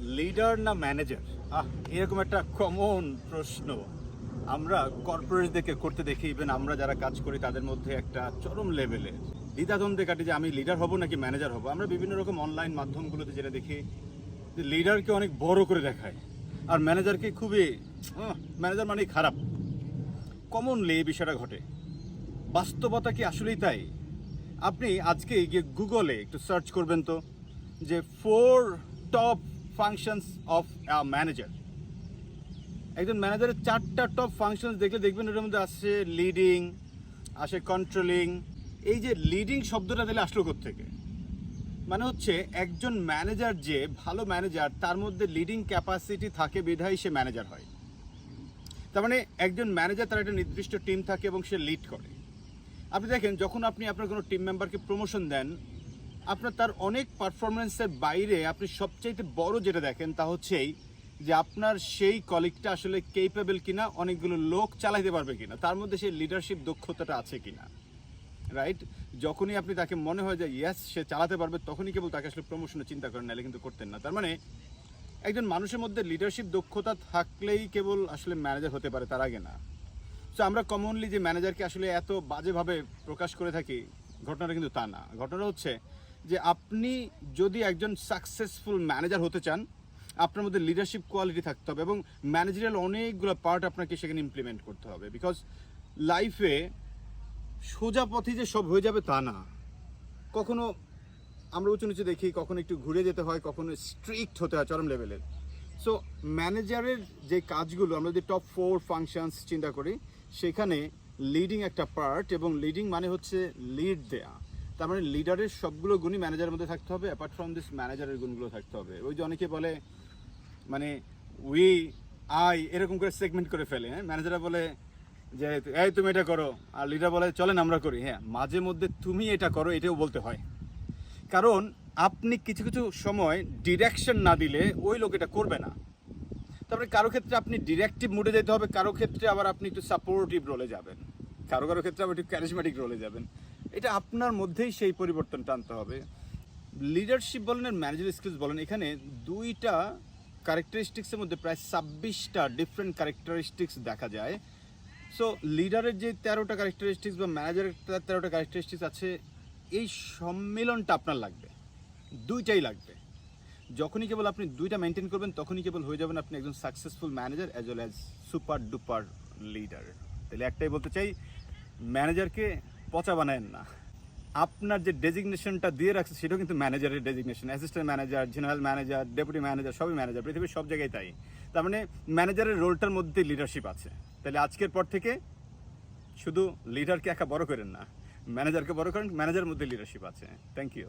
Leader না manager? আহ, এরকম একটা কমন প্রশ্ন। আমরা কর্পোরেটদেরকে করতে দেখি ইভেন আমরা যারা কাজ করি, তাদের মধ্যে একটা চরম লেভেলে দ্বিধাদ্বন্দ্বে কাটে যে, আমি লিডার হব নাকি ম্যানেজার হব? আমরা বিভিন্ন রকম অনলাইন মাধ্যমগুলোতে যেটা দেখি, যে লিডারকে অনেক বড় করে দেখায়। আর ম্যানেজারকে খুবই ম্যানেজার মানেই খারাপ। কমনলি এই বিষয়টা ঘটে। বাস্তবতা কি আসলেই তাই? আপনি আজকে গিয়ে গুগলে একটু সার্চ করবেন তো, যে four top functions of manager একজন ম্যানেজারের চারটা টপ ফাংশনস দেখলে দেখবেন এর মধ্যে আসছে লিডিং আসে কন্ট্রোলিং এই যে লিডিং শব্দটা দিলে আসলো থেকে মানে হচ্ছে একজন ম্যানেজার যে ভালো ম্যানেজার তার মধ্যে লিডিং ক্যাপাসিটি থাকে বিধায় সে ম্যানেজার হয়। তার মানে একজন ম্যানেজার তার একটা নির্দিষ্ট টিম থাকে এবং সে লিড করে। আপনি দেখেন, যখন আপনি আপনার কোনো টিম মেম্বারকে প্রমোশন দেন আপনার তার অনেক পারফরমেন্সের বাইরে আপনি সবচাইতে বড় যেটা দেখেন তা হচ্ছেই যে আপনার সেই কলিগটা আসলে কেপেবল কিনা, অনেকগুলো লোক চালাইতে পারবে কিনা, তার মধ্যে সেই লিডারশিপ দক্ষতাটা আছে কিনা রাইট যখনই আপনি তাকে মনে হয় যে ইয়েস সে চালাতে পারবে, তখনই কেবল তাকে আসলে প্রমোশনের চিন্তা করেন নাহলে কিন্তু করতেন না। তার মানে একজন মানুষের মধ্যে লিডারশিপ দক্ষতা থাকলেই কেবল আসলে ম্যানেজার হতে পারে, তার আগে না। তো আমরা কমনলি যে ম্যানেজারকে আসলে এত বাজেভাবে প্রকাশ করে থাকি, ঘটনাটা কিন্তু তা না। ঘটনা হচ্ছে যে আপনি যদি একজন সাকসেসফুল ম্যানেজার হতে চান, আপনার মধ্যে লিডারশিপ কোয়ালিটি থাকতে হবে এবং ম্যানেজারিয়াল অনেকগুলো পার্ট আপনাকে সেখানে ইমপ্লিমেন্ট করতে হবে বিকজ লাইফে সোজা পথে যে সব হয়ে যাবে তা না। কখনো আমরা উঁচু নিচু দেখি, কখনো একটু ঘুরে যেতে হয়, কখনো স্ট্রিক্ট হতে হয় চরম লেভেলের সো ম্যানেজারের যে কাজগুলো, আমরা যদি টপ ফোর ফাংশনস চিন্তা করি, সেখানে লিডিং একটা পার্ট এবং লিডিং মানে হচ্ছে লিড দেয়া। তার মানে লিডারের সবগুলো গুণই ম্যানেজারের মধ্যে থাকতে হবে অ্যাপার্ট ফ্রম দিস ম্যানেজারের গুণগুলো থাকতে হবে। ওই যে অনেকে বলে মানে উই আই এরকম করে সেগমেন্ট করে ফেলে হ্যাঁ? ম্যানেজাররা বলে যে, এই তুমি এটা করো। আর লিডার বলে, চলেন আমরা করি। হ্যাঁ মাঝে মধ্যে তুমি এটা করো, এটাও বলতে হয়। কারণ আপনি কিছু কিছু সময় ডিরেকশন না দিলে ওই লোক এটা করবে না। তারপরে কারও ক্ষেত্রে আপনি ডিরেক্টিভ মুডে যেতে হবে, কারও ক্ষেত্রে আবার আপনি একটু সাপোর্টিভ রোলে যাবেন। কারও কারও ক্ষেত্রে আবার একটু ক্যারিজমেটিক রোলে যাবেন। এটা আপনার মধ্যেই সেই পরিবর্তনটা আনতে হবে। লিডারশিপ বলেন আর ম্যানেজার স্কিলস বলেন, এখানে দুইটা ক্যারেক্টারিস্টিক্সের মধ্যে প্রায় ছাব্বিশটা ডিফারেন্ট ক্যারেক্টারিস্টিক্স দেখা যায়। সো লিডারের যে তেরোটা ক্যারেক্টারিস্টিক্স বা ম্যানেজারের তেরোটা ক্যারেক্টারিস্টিক্স আছে, এই সম্মিলনটা আপনার লাগবে। দুইটাই লাগবে। যখনই কেবল আপনি দুইটা মেনটেন করবেন, তখনই কেবল হয়ে যাবেন আপনি একজন successful manager as well as super duper leader তাহলে একটাই বলতে চাই ম্যানেজারকে পচা বানায়েন না। আপনার যে ডেজিগনেশনটা দিয়ে রাখছে, সেটাও কিন্তু ম্যানেজারের designation. Assistant manager, general manager, deputy manager, সবই ম্যানেজার, পৃথিবীর সব জায়গায় তাই। তার মানে ম্যানেজারের রোলটার মধ্যে লিডারশিপ আছে। তাহলে আজকের পর থেকে শুধু লিডারকে একা বড় করেন না, ম্যানেজারকে বড় করেন, ম্যানেজারের মধ্যে লিডারশিপ আছে। Thank you